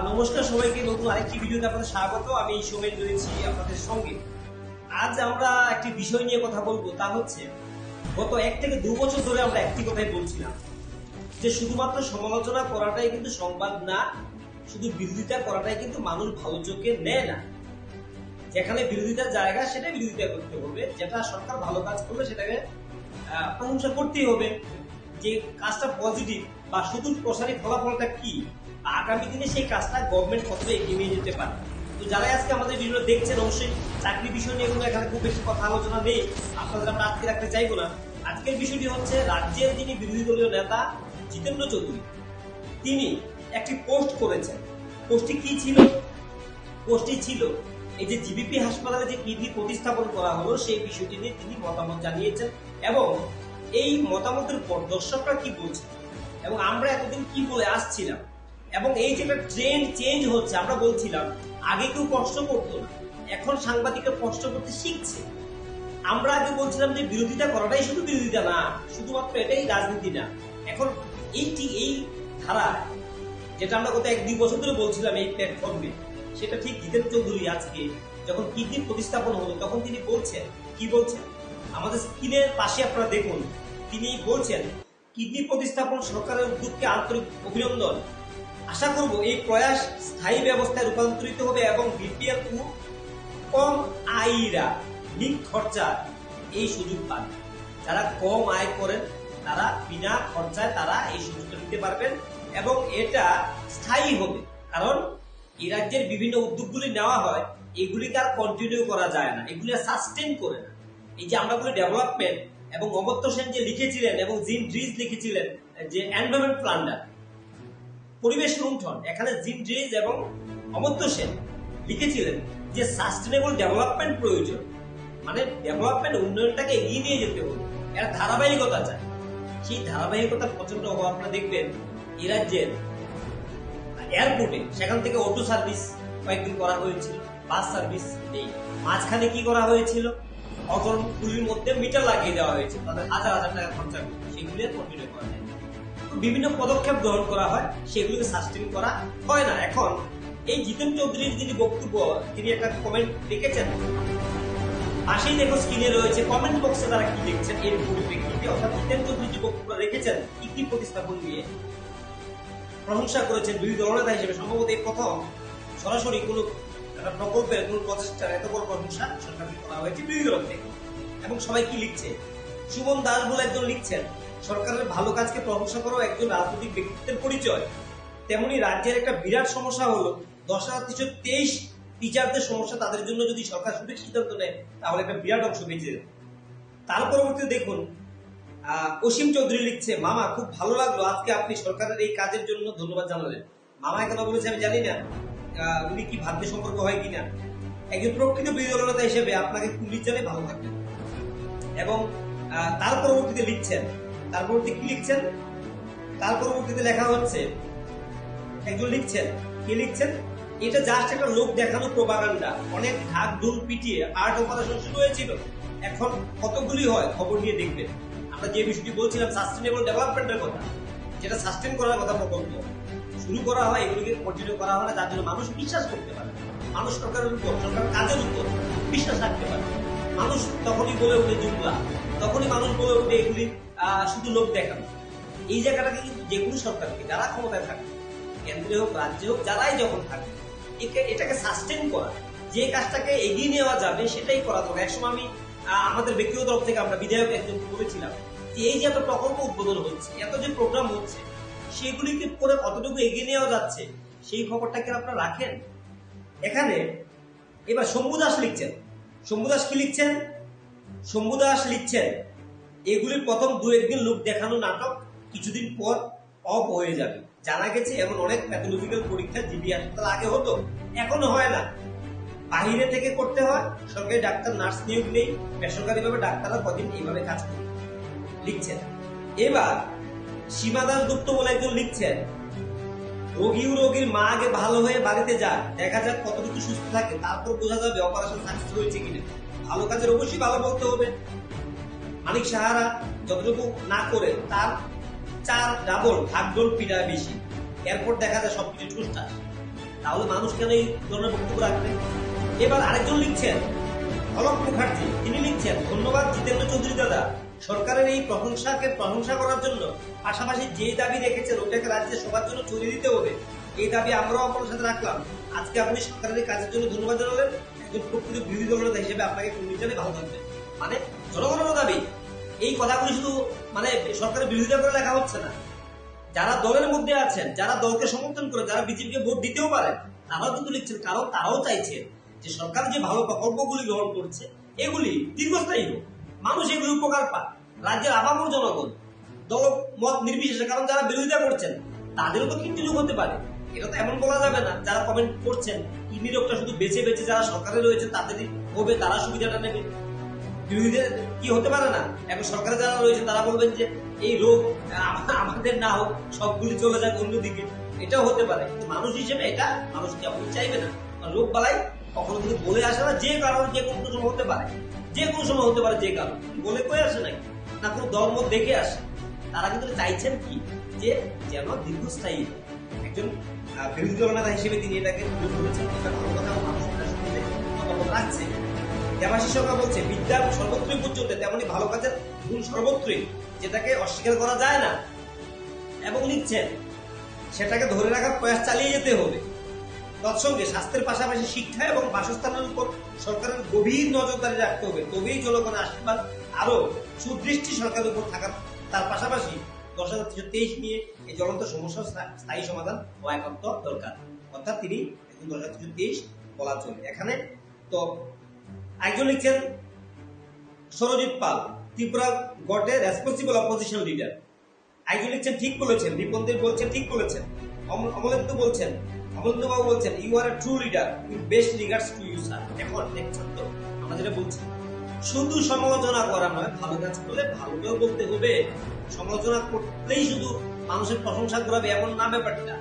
নমস্কার সবাইকে, নতুন আরেকটি ভিডিওতে আপনাদের স্বাগত। আমি সোমেন রয়েছি আপনাদের সঙ্গে। আজ আমরা একটি বিষয় নিয়ে কথা বলব, তা হচ্ছে গত এক থেকে দু বছর ধরে আমরা একটি কথাই বলছিলাম যে শুধুমাত্র সমালোচনা করাটাই কিন্তু সংবাদ না, শুধু বিরোধিতা করাটাই কিন্তু মানুষ ভালো চোখে নেয় না। যেখানে বিরোধিতার জায়গা, সেটা বিরোধিতা করতে হবে। যেটা সরকার ভালো কাজ করবে সেটাকে প্রশংসা করতেই হবে যে কাজটা পজিটিভ বা শুধু প্রসারী ফলাফলটা কি। আগামী দিনে সেই কাজটা গভর্নমেন্ট কতটা এগিয়ে নিয়ে যেতে পারে? তো যারা আজকে আমাদের ভিডিও দেখছেন, অবশ্যই চাকরি বিষয় নিয়ে কোনো এখানে খুব বেশি কথা আলোচনা নেই। আপনাদের আমরা আটকে রাখতে চাইব না। আজকের বিষয়টি হচ্ছে, রাজ্যের যিনি বিরোধী দলীয় নেতা, জিতেন্দ্র চৌধুরী, তিনি একটি পোস্ট করেছেন। পোস্টটি কি ছিল? পোস্টটি ছিল এই যে জিবিপি হাসপাতালে যে কিডনি প্রতিস্থাপন করা হলো, সেই বিষয়টি নিয়ে তিনি মতামত জানিয়েছেন এবং এই মতামতের পর দর্শকরা কি বলছে এবং আমরা এতদিন কি বলে আসছিলাম? এবং এই যে ট্রেন্ড চেঞ্জ হচ্ছে, আমরা বলছিলাম, আগে কেউ কষ্ট করতো না এখন সাংবাদিকরা কষ্ট করতে শিখছে। আমরা আগে বলছিলাম যে বিরোধিতা করাটাই শুধু বিরোধিতা না, শুধুমাত্র এটাই রাজনীতি না। এখন এইটি এই ধারা, যেটা আমরা গত এক দুই বছর ধরে বলছিলাম এই প্ল্যাটফর্মে সেটা ঠিক জিতেন চৌধুরী আজকে যখন কিডনি প্রতিস্থাপন হলো, তখন তিনি বলছেন, কি বলছেন? আমাদের স্ক্রিনের পাশে আপনারা দেখুন, তিনি বলছেন কিডনি প্রতিস্থাপন সরকারের উদ্যোগকে আন্তরিক অভিনন্দন। আশা করব এই প্রয়াস স্থায়ী ব্যবস্থায় রূপান্তরিত হবে এবং বিপিএল ও কম আয়রা নিক খরচা এই সুযোগ পান যারা কম আয় করেন, তারা বিনা খরচায় তারা এই সুযোগটা নিতে পারবেন এবং এটা স্থায়ী হবে। কারণ এই রাজ্যের বিভিন্ন উদ্যোগগুলি নেওয়া হয়, এগুলিকে আর কন্টিনিউ করা যায় না, এগুলি সাস্টেন করে না। এই যে আমরা বলি ডেভেলপমেন্ট এবং অমর্ত্য সেন যে লিখেছিলেন এবং জিন ড্রিজ লিখেছিলেন, যে এনভায়রনমেন্ট প্ল্যান্ডার পরিবেশ লুণ্ঠন। এখানে জিম ড্রিজ এবং অমর্ত্য সেন লিখেছিলেন যে সাস্টেনেবল ডেভেলপমেন্ট প্রয়োজন। মানে ডেভেলপমেন্ট উন্নয়নটাকে এগিয়ে নিয়ে যেতে হবে। এর ধারাবাহিকতা চায় সেই ধারাবাহিকতার প্রচণ্ড অভাব আপনারা দেখবেন এই রাজ্যের এয়ারপোর্টে সেখান থেকে অটো সার্ভিস কয়েকদিন করা হয়েছিল বাস সার্ভিস এই মাঝখানে কি করা হয়েছিল? অটোগুলির মধ্যে মিটার লাগিয়ে দেওয়া হয়েছে। তাদের হাজার হাজার টাকা খরচা সেগুলি কন্টিনিউ করা বিভিন্ন পদক্ষেপ গ্রহণ করা হয়, সেগুলিকে সাস্টেন করা হয় না। এখন, এই জিতেন চৌধুরীর যিনি বক্তব্য, তিনি একটা কমেন্ট লিখেছেন পাশেই দেখো স্ক্রিনে রয়েছে কমেন্ট বক্সে তারা কি লিখছেন, এর পরিপ্রেক্ষিতে অর্থাৎ জিতেন চৌধুরী যে বক্তব্য রেখেছেন কিডনি প্রতিস্থাপন নিয়ে প্রশংসা করেছেন দুই দলনেতা হিসেবে। সম্ভবত এই প্রথম, সরাসরি কোন একটা প্রকল্পের, কোন প্রচেষ্টার এত বড় প্রশংসা সরকারকে করা হয়েছে বিরোধী দল থেকে এবং সবাই কি লিখছে? সুমন দাস বলে একজন লিখছেন সরকারের ভালো কাজকে প্রশংসা করাও একজন রাজনৈতিক ব্যক্তিত্বের পরিচয়। তেমনি রাজ্যের একটা বিরাট সমস্যা হলো, দশ হাজার তিনশো তেইশ টিচারদের সমস্যা তাদের জন্য যদি সরকার সঠিক সিদ্ধান্ত নেয়, তাহলে একটা বিরাট অংশ বেঁচে তার পরবর্তীতে দেখুন অসীম চৌধুরী লিখছে, মামা, খুব ভালো লাগল। আজকে আপনি সরকারের এই কাজের জন্য ধন্যবাদ জানালেন। মামা কেন বলেছে, আমি জানি না উনি কি ভাগ্য সম্পর্ক হয় কিনা। একজন প্রকৃত বিরোধী হিসেবে আপনাকে পুলিশ জানে ভালো থাকবে এবং তার পরবর্তীতে লিখছেন তার পরবর্তী কি লিখছেন? তার পরবর্তীতে লেখা হচ্ছে, একজন লিখছেন, কে লিখছেন? এটা জাস্ট একটা লোক দেখানো প্রবাগান্ডা অনেক ঢাক ঢোল পিটিয়ে আর্ট অপারেশন শুরু হয়েছিল। এখন কতগুলি হয় খবর নিয়ে দেখবেন। আমরা যে বিষয়টি বলছিলাম সাস্টেনেবল ডেভেলপমেন্টের কথা, যেটা সাস্টেন করার কথা প্রকল্প। শুরু করা হয়, এগুলিকে কন্টিনিউ করা হয় না, যার জন্য মানুষ বিশ্বাস করতে পারে মানুষ সরকারের উপর, সরকার কাজের উপর বিশ্বাস রাখতে পারে মানুষ তখনই বলে উঠে জুমলা তখনই মানুষ বলে ওঠে এগুলি শুধু লোক দেখানো। এই জায়গাটাকে কিন্তু যে কোনো সরকারকে যারা ক্ষমতায় থাকে কেন্দ্রে হোক, রাজ্যে হোক, যারাই যখন থাকে এটাকে সাস্টেন করা। যে কাজটাকে এগিয়ে নেওয়া যাবে, সেটাই করা দরকার একসময় আমি আমাদের ব্যক্তিগত তরফ থেকে আমরা বিধায়ক একজন বলেছিলাম যে, এই যে এত প্রকল্প উদ্বোধন হচ্ছে, এত যে প্রোগ্রাম হচ্ছে, সেগুলিকে করে কতটুকু এগিয়ে নেওয়া যাচ্ছে, সেই খবরটাকে আপনারা রাখেন? এখানে, এবার শম্ভু দাস লিখছেন। শম্ভু দাস কি লিখছেন? শম্ভু দাস লিখছেন, এগুলির প্রথম দু একদিন লোক দেখানো নাটক কিছুদিন পর অফ হয়ে যাবে। জানা গেছে এমন অনেক প্যাথোলজিক্যাল পরীক্ষা জিবি হাসপাতাল আগে হতো, এখনও হয় না। বাহিরে থেকে করতে হয়, সরকারি ডাক্তার, নার্স নিয়োগ নেই, বেসরকারিভাবে ডাক্তাররা কদিন এইভাবে কাজ করে। লিখছেন। এবার সীমা দাস গুপ্ত বলে একজন লিখছেন, রোগী রোগীর মা আগে ভালো হয়ে বাড়িতে যাক দেখা যাক কতটুকু সুস্থ থাকে, তারপর বোঝা যাবে অপারেশন সাকসেস হয়েছে কিনা। ভালো কাজের অবশ্যই ভালো বলতে হবে। মানিক সাহারা যতটুকু না করে তার চার ডাবল ভাগ ডোল পিটা বেশি। এরপর দেখা যায় সবকিছু ঠুসঠাস তাহলে মানুষ কেন এই ধরনের বক্তব্য রাখবে? এবার আরেকজন লিখছেন, অলক মুখার্জি। তিনি লিখছেন, ধন্যবাদ জিতেন্দ্র চৌধুরী দাদা। সরকারের এই প্রশংসাকে প্রশংসা করার জন্য পাশাপাশি যে দাবি রেখেছেন ওটাকে রাজ্যে সবার জন্য ছড়িয়ে দিতে হবে। এই দাবি আমরাও আপনার সাথে রাখলাম। আজকে আপনি সরকারের কাজের জন্য ধন্যবাদ জানালেন। প্রকৃত বিরোধী দলনেতা হিসেবে আপনাকে কমিশনে ভালো থাকবে মানে জনগণের দাবি, এই কথাগুলি শুধু মানে সরকারের বিরোধিতা করে লেখা হচ্ছে না। যারা দলের মধ্যে আছেন, যারা দলকে সমর্থন করে, যারা বিজেপিকে ভোট দিতেও পারেন, তারাও কিন্তু লিখছেন কারণ তারাও চাইছে যে সরকার যে ভালো প্রকল্পগুলি গ্রহণ করছে, এগুলি দীর্ঘস্থায়ী হোক। মানুষ এগুলি উপকার পায় রাজ্যের আবামর জনগণ, দল মত নির্বিশেষে, কারণ যারা বিরোধিতা করছেন তাদেরও তো কিন্তু যুগ হতে পারে। এটা তো এমন বলা যাবে না। যারা কমেন্ট করছেন কিডনি শুধু বেছে বেছে যারা সরকারে রয়েছে, তাদেরই হবে, তারা সুবিধাটা নেবে। বিরোধীদের কি হতে পারে না? এখন সরকারে যারা রয়েছে, তারা বলবেন যে, এই রোগ আমাদের না হোক, সবগুলি চলে যাক অন্যদিকে। এটাও হতে পারে। মানুষ হিসেবে এটা, মানুষ কেমন চাইবে না? রোগ বালাই কখনো কিন্তু বলে আসে না, যে কারণ যে কোনো সময় হতে পারে। যে কোনো সময় হতে পারে, যে কারণ। বলে কয়ে আসে নাকি না কোনো ধর্ম দেখে আসে। তারা কিন্তু চাইছেন কি? যে যেন দীর্ঘস্থায়ী একজন বিরোধী হিসেবে তিনি এটাকে তুলে ভালো রাখছে দেবাশিস সরকার বলছে বিদ্যার সর্বত্রই পর্যন্ত তেমনি ভালো কাজের গুণ সর্বত্রই, যেটাকে অস্বীকার করা যায় না। এবং লিখছেন, সেটাকে ধরে রাখার প্রয়াস চালিয়ে যেতে হবে। তৎসঙ্গে স্বাস্থ্যের পাশাপাশি শিক্ষা এবং বাসস্থানের উপর সরকারের গভীর নজরদারি রাখতে হবে। তবেই জনগণের আশীর্বাদ আরও সুদৃষ্টি সরকারের উপর থাকার, তার পাশাপাশি দশ হাজার তিনশো তেইশ নিয়ে এই জ্বলন্ত সমস্যার স্থায়ী- সমাধান একান্ত দরকার। অর্থাৎ তিনি এখন দশ হাজার তিনশো তেইশ বলা চলে এখানে তো একজন লিখছেন, সরজিৎ পাল, ত্রিপুরা গটে রেসপন্সিবল অপোজিশন লিডার একজন লিখছেন, ঠিক বলেছেন রিপন্দের বলছেন, ঠিক বলেছেন, অমল- অমলেন্দু বলছেন অমলেন্দু বাবু বলছেন you are a true leader with best regards to you sir এখন দেখছেন তো আমরা যেটা বলছি শুধু সমালোচনা করা নয়, ভালো কাজ করলে ভালোটাও বলতে হবে। সমালোচনা করতেই শুধু মানুষের প্রশংসা করাবে এমন না ব্যাপারটা।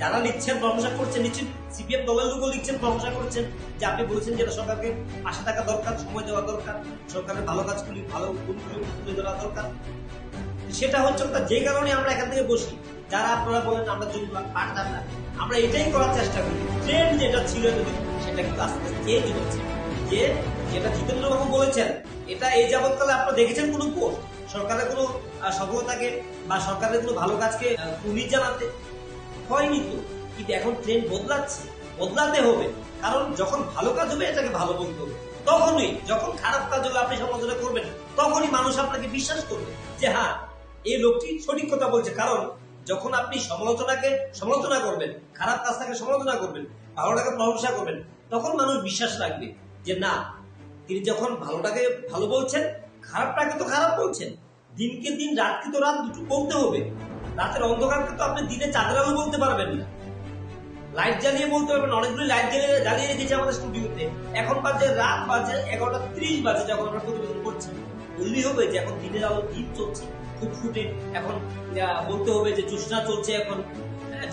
যারা লিখছেন প্রশংসা করছেন, নিশ্চিত সিপিএম দলের লোকও লিখছেন প্রশংসা করছেন যে আপনি বলেছেন যেটা সরকারকে পাশে থাকা দরকার, সময় দেওয়া দরকার, সরকারের ভালো কাজগুলি ভালো তুলে ধরা দরকার। সেটা হচ্ছে যে কারণে আমরা এখান থেকে বসি। যারা আপনারা বলেন আমরা জুমলা পাঠদার না, আমরা এটাই করার চেষ্টা করি। ট্রেন্ড যেটা ছিল সেটা কিন্তু আস্তে আস্তে চেঞ্জ হচ্ছে। যে যেটা জিতেন্দ্র বাবু বলেছেন, এটা এই যাবৎকালে আপনারা দেখেছেন কোনো পোস্ট সরকারের কোনো সফলতাকে বা সরকারের কোনো ভালো কাজকে পুলিশ জানাতে? হয়নি তো। কিন্তু এখন ট্রেন্ড বদলাচ্ছে। বদলাতে হবে। কারণ যখন ভালো কাজ হবে, এটাকে ভালো বলতে হবে। তখনই, যখন খারাপ কাজ হলে, আপনি সমালোচনা করবেন। তখনই মানুষ আপনাকে বিশ্বাস করবে যে হ্যাঁ এই লোকটি সঠিক কথা বলছে। কারণ যখন আপনি সমালোচনাকে সমালোচনা করবেন, খারাপ কাজটাকে সমালোচনা করবেন, ভালোটাকে প্রশংসা করবেন, তখন মানুষ বিশ্বাস রাখবে যে, না তিনি যখন ভালোটাকে ভালো বলছেন, খারাপটাকে তো খারাপ বলছেন। দিনকে দিন, রাতকে তো রাত দুটো বলতে হবে। রাতের অন্ধকারকে তো আপনি দিনে চাঁদের আলো বলতে পারবেন না। লাইট জ্বালিয়ে বলতে পারবেন অনেকগুলো লাইট জ্বালিয়ে জ্বালিয়ে রেখেছে আমাদের স্টুডিওতে। এখন বাজে রাত, বাজে এগারোটা ত্রিশ বাজে যখন আমরা প্রতিবেদন করছি। বললেই হবে যে এখন দিনের আলো দ্বীপ চলছে, ফুটফুটে। এখন বলতে হবে যে জ্যোৎস্না চলছে এখন।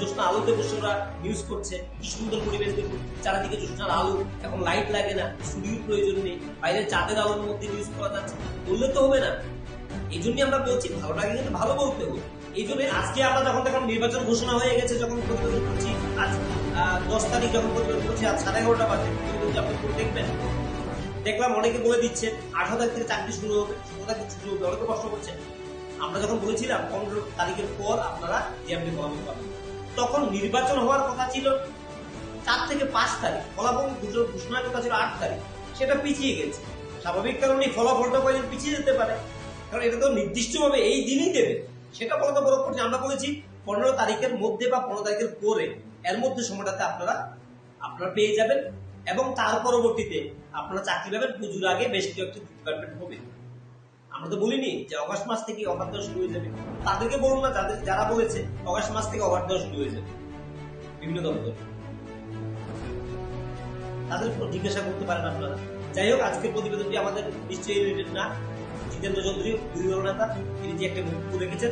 জ্যোৎস্না আলোতে বসে ওরা নিউজ করছে, কি সুন্দর পরিবেশ দেখুন। চারিদিকে জ্যোৎস্নার আলো, এখন লাইট লাগে না স্টুডিওর প্রয়োজন নেই। বাইরে চাঁদের আলোর মধ্যে নিউজ করা যাচ্ছে বললে তো হবে না। এই জন্যই আমরা বলছি ভালোটাকে কিন্তু ভালো বলতে হবে। এই জন্য আজকে আমরা যখন তখন নির্বাচন ঘোষণা হয়ে গেছে, যখন প্রতিবেদন করছি, আজ দশ তারিখ যখন প্রতিবেদন করছি, আজ সাড়ে এগারোটা বাজে। আপনি দেখবেন। দেখলাম অনেকে বলে দিচ্ছে, আঠারো তারিখ থেকে চাকরি শুরু হবে ষোলো তারিখ শুরু হবে, অনেকে প্রশ্ন করছে। আমরা যখন বলেছিলাম, পনেরো তারিখের পর আপনারা জিএমডি ফলাফল পাবেন তখন নির্বাচন হওয়ার কথা ছিল চার থেকে পাঁচ তারিখ। ফলাফল ঘোষণার কথা ছিল আট তারিখ। সেটা পিছিয়ে গেছে। স্বাভাবিক কারণে ফলাফলটা কয়েকদিন পিছিয়ে যেতে পারে। কারণ এটা তো নির্দিষ্টভাবে এই দিনই দেবে। সেটা বলতে বড় করছে আমরা বলেছি পনেরো তারিখের মধ্যে বা পনেরো তারিখের পরে এর মধ্যে সময়টাতে আপনারা আপনারা পেয়ে যাবেন। এবং তার পরবর্তীতে আপনারা চাকরি পাবেন। পুজোর আগে বেশ কয়েকটি ডিপার্টমেন্ট হবে। আমরা তো বলিনি যে অগাস্ট মাস থেকে অফার দেওয়া শুরু হয়ে যাবে। তাদেরকে বলুন না যাদের যারা বলেছে অগাস্ট মাস থেকে অফার দেওয়া শুরু হয়ে যাবে। বিভিন্ন দপ্তর। তাদের জিজ্ঞাসা করতে পারেন আপনারা। যাই হোক, আজকের প্রতিবেদনটি আমাদের নিশ্চয়ই রিলেটেড না। জিতেন্দ্র চৌধুরী বিরোধী দল নেতা তিনি যে একটা বক্তব্য রেখেছেন,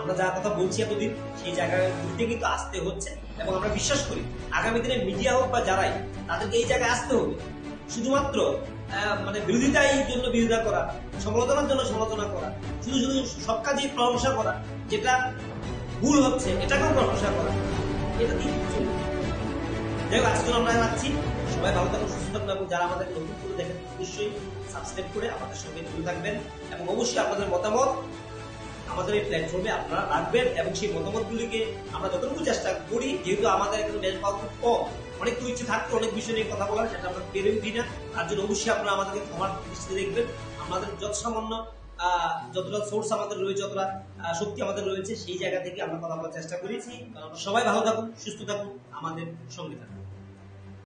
আমরা যা কথা বলছি এতদিন, সেই জায়গায় ঘুরতে কিন্তু আসতে হচ্ছে এবং আমরা বিশ্বাস করি, আগামী দিনে মিডিয়া হোক বা যারাই, তাদেরকে এই জায়গায় আসতে হবে। শুধুমাত্র মানে বিরোধিতার জন্য বিরোধিতা করা, সমালোচনার জন্য সমালোচনা করা, শুধু শুধু সব কাজেই প্রশংসা করা, যেটা ভুল হচ্ছে, এটাকেও প্রশংসা করা, এটা যাই হোক আজকে আমরা রাখছি। সবাই ভালো থাকুন, সুস্থ থাকুন এবং যারা আমাদের নতুন করে দেখেন, অবশ্যই সাবস্ক্রাইব করে আমাদের সঙ্গে জুড়ে থাকবেন এবং অবশ্যই আপনাদের মতামত আমাদের এই প্ল্যাটফর্মে আপনারা রাখবেন এবং সেই মতামতগুলিকে আমরা যতটুকু চেষ্টা করি, যেহেতু আমাদের এখানে ম্যান পাওয়ার খুব কম, অনেক তো ইচ্ছে থাকতো অনেক বিষয় নিয়ে কথা বলার, সেটা আমরা পেরে উঠি না। তার জন্য অবশ্যই আপনারা আমাদেরকে ক্ষমার দৃষ্টিতে দেখবেন। আমাদের যত সামান্য যতটা সোর্স আমাদের রয়েছে, যতটা শক্তি আমাদের রয়েছে, সেই জায়গা থেকে আমরা কথা বলার চেষ্টা করেছি। সবাই ভালো থাকুন, সুস্থ থাকুন, আমাদের সঙ্গে থাকুন।